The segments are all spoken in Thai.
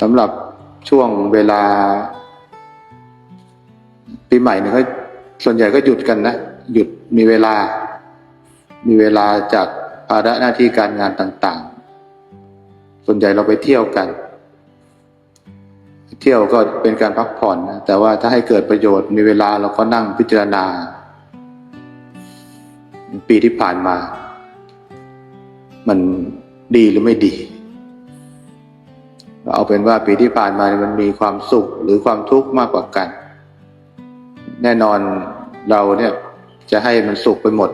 สำหรับช่วงเวลา ปีใหม่เนี่ยส่วนใหญ่ก็หยุดกันนะ หยุดมีเวลา มีเวลาจากภาระหน้าที่การงานต่าง ๆ ส่วนใหญ่เราไปเที่ยวกัน เที่ยวก็เป็นการพักผ่อนนะแต่ว่าถ้าให้เกิดประโยชน์มีเวลาเราก็นั่งพิจารณา ปีที่ผ่านมา มันดีหรือไม่ดี เอาเป็นว่าปีที่ผ่านมามันมีความสุขหรือความทุกข์มากกว่ากัน แน่นอนเราเนี่ยจะให้มันสุขไปหมด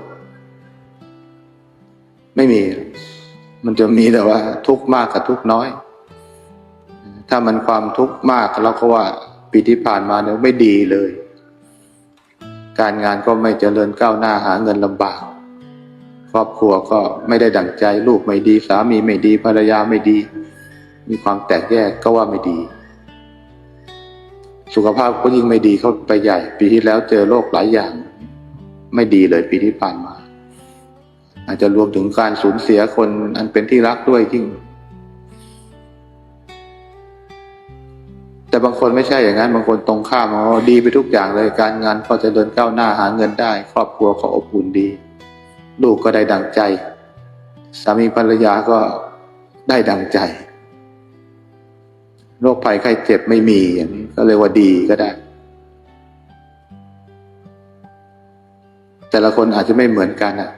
ไม่มี มันจะมีแต่ว่า ทุกข์มากกับทุกข์น้อย ถ้ามันความทุกข์มากเราก็ว่าปีที่ผ่านมาเนี่ยไม่ดีเลย การงานก็ไม่เจริญก้าวหน้าหาเงินลำบากครอบครัวก็ไม่ได้ดั่งใจ ลูกไม่ดี สามีไม่ดีภรรยาไม่ดี มีความแตกแยกก็ว่าไม่ดี สุขภาพก็ยิ่งไม่ดีเข้าไปใหญ่ ปีที่แล้วเจอโรคหลายอย่าง ไม่ดีเลยปีที่ผ่านมา อาจจะรวมถึงการสูญเสียคนอันเป็นที่รักด้วยยิ่ง แต่บางคนไม่ใช่อย่างนั้น บางคนตรงข้ามอ๋อดีไปทุกอย่างเลยการงานก็จะเดินก้าวหน้าหาเงินได้ ครอบครัวก็อบอุ่นดีลูกก็ได้ดังใจ สามีภรรยาก็ได้ดังใจ โรคภัยไข้เจ็บไม่มีอย่างนี้ก็เลยว่าดีก็ได้ แต่ละคนอาจจะไม่เหมือนกันอะ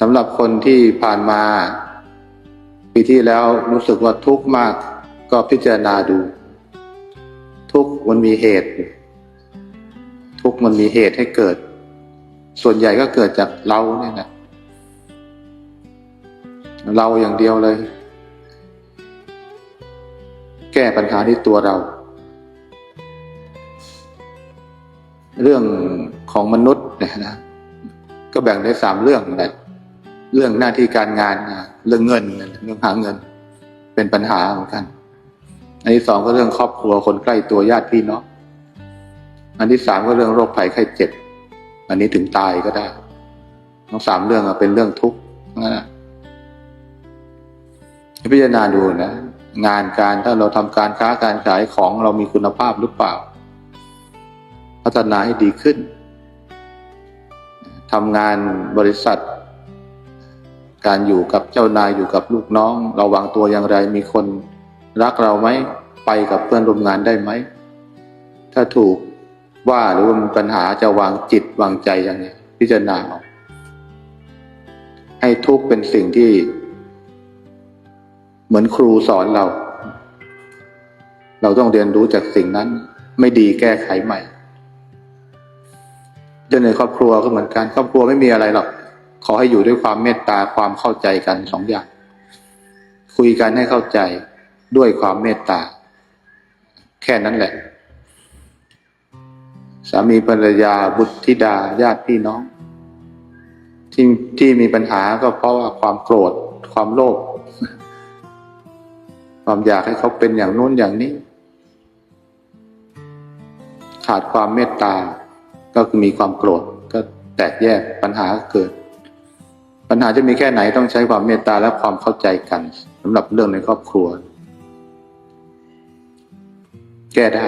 สำหรับคนที่ผ่านมาปีที่แล้วรู้สึกว่าทุกข์มาก ก็พิจารณาดู ทุกข์มันมีเหตุ ทุกข์มันมีเหตุให้เกิด ส่วนใหญ่ก็เกิดจากเราเนี่ยนะเราอย่างเดียวเลย แก้ปัญหาที่ตัวเรา เรื่องของมนุษย์นี่ยนะก็แบ่งได้สามเรื่องแหละเรื่องหน้าที่การงานนะเรื่องเงินเรื่องหาเงิน เป็นปัญหาเหมือนกัน อันที่สองก็เรื่องครอบครัวคนใกล้ตัวญาติพี่น้องอันที่สามก็เรื่องโรคภัยไข้เจ็บ อันนี้ถึงตายก็ได้ทั้งสามเรื่องเป็นเรื่องทุกข์นะพิจารณาดูนะ งานการถ้าเราทำการค้าการขายของเรามีคุณภาพหรือเปล่า พัฒนาให้ดีขึ้นทำงานบริษัท การอยู่กับเจ้านายอยู่กับลูกน้อง เราวางตัวอย่างไรมีคนรักเราไหมไปกับเพื่อนร่วมงานได้ไหม ถ้าถูกว่าหรือว่ามีปัญหาจะวางจิตวางใจยังไงพิจารณาเอาให้ทุกเป็นสิ่งที่ เหมือนครูสอนเรา เราต้องเรียนรู้จากสิ่งนั้น ไม่ดีแก้ไขใหม่จนในครอบครัวก็เหมือนกัน ครอบครัวไม่มีอะไรหรอก ขอให้อยู่ด้วยความเมตตาความเข้าใจกันสองอย่าง คุยกันให้เข้าใจด้วยความเมตตา แค่นั้นแหละ สามีภรรยาบุตรธิดาญาติพี่น้อง ที่ที่มีปัญหาก็เพราะว่าความโกรธ ความโลภ ความอยากให้เขาเป็นอย่างนู้นอย่างนี้ ขาดความเมตตา ก็คือมีความโกรธ ก็แตกแยกปัญหาเกิด ปัญหาจะมีแค่ไหนต้องใช้ความเมตตาและความเข้าใจกันสำหรับเรื่องในครอบครัว แก้ได้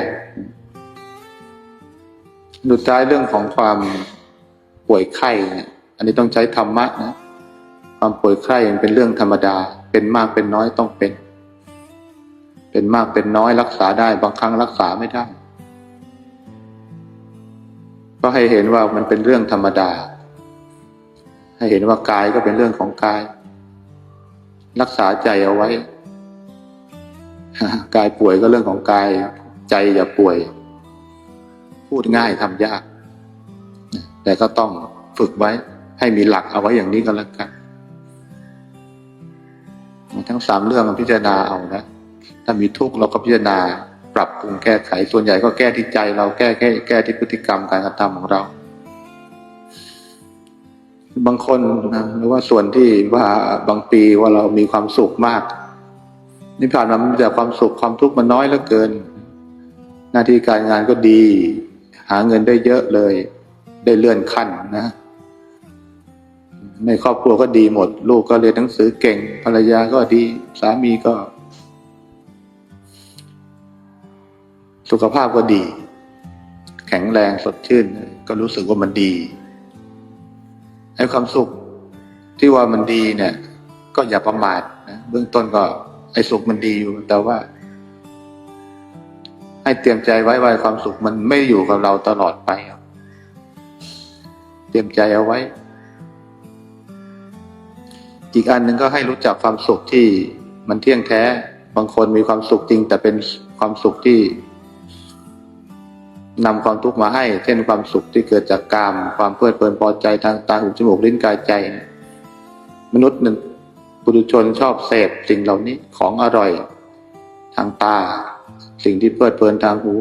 สุดท้ายเรื่องของความป่วยไข้เนี่ยอันนี้ต้องใช้ธรรมะนะ ความป่วยไข้มันเป็นเรื่องธรรมดา เป็นมากเป็นน้อยต้องเป็น เป็นมากเป็นน้อยรักษาได้บางครั้งรักษาไม่ได้ ก็ให้เห็นว่ามันเป็นเรื่องธรรมดา ให้เห็นว่ากายก็เป็นเรื่องของกาย รักษาใจเอาไว้กายป่วยก็เรื่องของกาย ใจอย่าป่วย พูดง่ายทำยาก แต่ก็ต้องฝึกไว้ ให้มีหลักเอาไว้อย่างนี้ก็แล้วกัน ทั้งสามเรื่องพิจารณาเอานะ ถ้ามีทุกข์เราก็พิจารณา ปรับปรุงแก้ไขส่วนใหญ่ก็แก้ที่ใจ เราแก้แก้แก้ที่พฤติกรรมการกระทำของเรา บางคนนะหรือว่าส่วนที่ว่าบางปีว่าเรามีความสุขมากนี่ผ่านมามันแต่ความสุขความทุกข์มันน้อยเหลือเกิน หน้าที่การงานก็ดี หาเงินได้เยอะเลย ได้เลื่อนขั้นนะในครอบครัวก็ดีหมด ลูกก็เรียนหนังสือเก่ง ภรรยาก็ดี สามีก็ สุขภาพก็ดี แข็งแรงสดชื่น ก็รู้สึกว่ามันดีไอ้ความสุขที่ว่ามันดีเนี่ย ก็อย่าประมาทนะเบื้องต้นก็ ไอ้สุขมันดีอยู่แต่ว่า ให้เตรียมใจไว้ว่าความสุขมันไม่อยู่กับเราตลอดไปเตรียมใจเอาไว้ อีกอันหนึ่งก็ให้รู้จักความสุขที่มันเที่ยงแท้ บางคนมีความสุขจริง แต่เป็นความสุขที่ นำความทุกข์มาให้ เช่นความสุขที่เกิดจากกาม ความเพลิดเพลินพอใจทางตาหูจมูกลิ้นกายใจ มนุษย์หนึ่งปุถุชนชอบเสพสิ่งเหล่านี้ของอร่อย ทางตา สิ่งที่เพลิดเพลินทางหู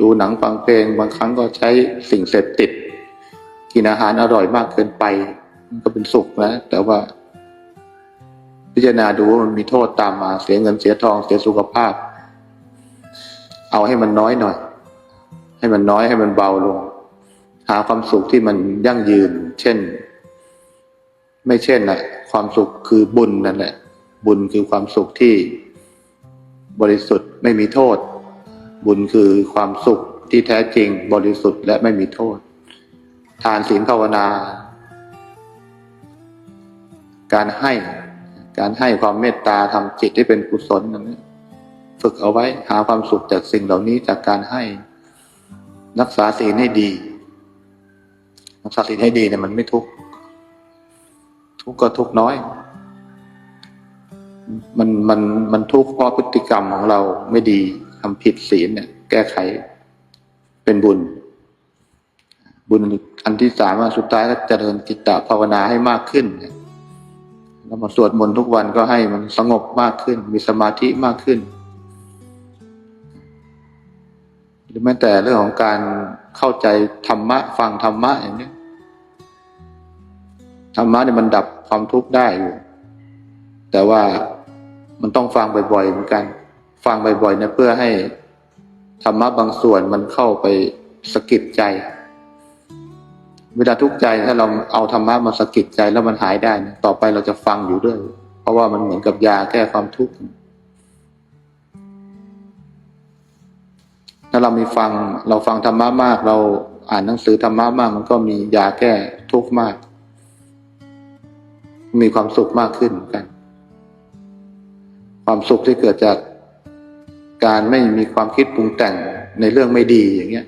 ดูหนังฟังเพลงบางครั้งก็ใช้สิ่งเสพติด กินอาหารอร่อยมากเกินไปมันก็เป็นสุขนะแต่ว่า พิจารณาดูว่ามันมีโทษตามมาเสียเงินเสียทองเสียสุขภาพ เอาให้มันน้อยหน่อย ให้มันน้อยให้มันเบาลง หาความสุขที่มันยั่งยืน เช่น ไม่เช่นนะความสุขคือบุญนั่นแหละ บุญคือความสุขที่บริสุทธิ์ไม่มีโทษ บุญคือความสุขที่แท้จริง บริสุทธิ์และไม่มีโทษ ทานศีลภาวนา การให้การให้ความเมตตาทำจิตที่เป็นกุศลนั่นฝึกเอาไว้หาความสุขจากสิ่งเหล่านี้จากการให้ รักษาศีลให้ดี รักษาศีลให้ดีเนี่ยมันไม่ทุกข์ทุกข์ก็ทุกข์น้อย มันมันมันทุกข์เพราะพฤติกรรมของเราไม่ดีทำผิดศีลเนี่ย แก้ไขเป็นบุญ บุญอันที่สามอันสุดท้ายก็เจริญจิตตภาวนาให้มากขึ้นแล้วมาสวดมนต์ทุกวันก็ให้มันสงบมากขึ้น มีสมาธิมากขึ้น ม้แต่เรื่องของการเข้าใจธรรมะ ฟังธรรมะอย่างนี้ธรรมะเนี่ยมันดับความทุกข์ได้อยู่ แต่ว่ามันต้องฟังบ่อยๆเหมือนกัน ฟังบ่อยๆเนี่ยเพื่อให้ธรรมะบางส่วนมันเข้าไปสะกิดใจ เวลาทุกข์ใจถ้าเราเอาธรรมะมาสะกิดใจแล้วมันหายได้ ต่อไปเราจะฟังอยู่ด้วย เพราะว่ามันเหมือนกับยาแก้ความทุกข์ ถ้าเรามีฟังเราฟังธรรมะมาก เราอ่านหนังสือธรรมะมาก มันก็มียาแก้ทุกข์มาก มีความสุขมากขึ้นเหมือนกัน ความสุขที่เกิดจากการไม่มีความคิดปรุงแต่งในเรื่องไม่ดีอย่างเงี้ย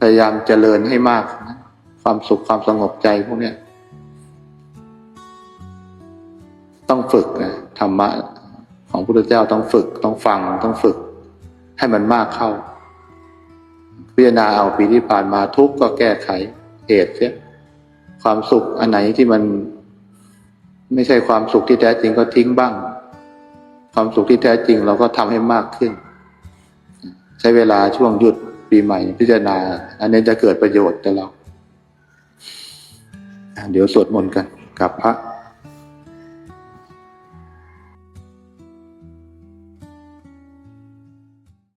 พยายามเจริญให้มากนะความสุขความสงบใจพวกเนี้ยต้องฝึกนะธรรมะของพระพุทธเจ้าต้องฝึกต้องฟังต้องฝึก ให้มันมากเข้า พิจารณาเอาปีที่ผ่านมาทุกข์ก็แก้ไขเหตุเสียความสุขอันไหนที่มัน ไม่ใช่ความสุขที่แท้จริงก็ทิ้งบ้าง ความสุขที่แท้จริงเราก็ทำให้มากขึ้น ใช้เวลาช่วงหยุดปีใหม่ พิจารณา อันนี้จะเกิดประโยชน์กับเรา เดี๋ยวสวดมนต์กันกับพระ